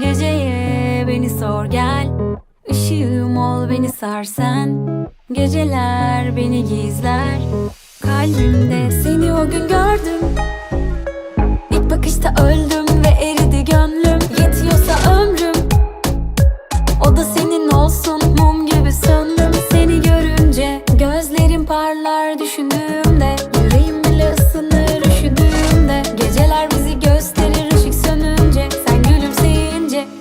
Geceye beni sor gel. Işığım ol beni sarsan. Geceler beni gizler. Kalbimde seni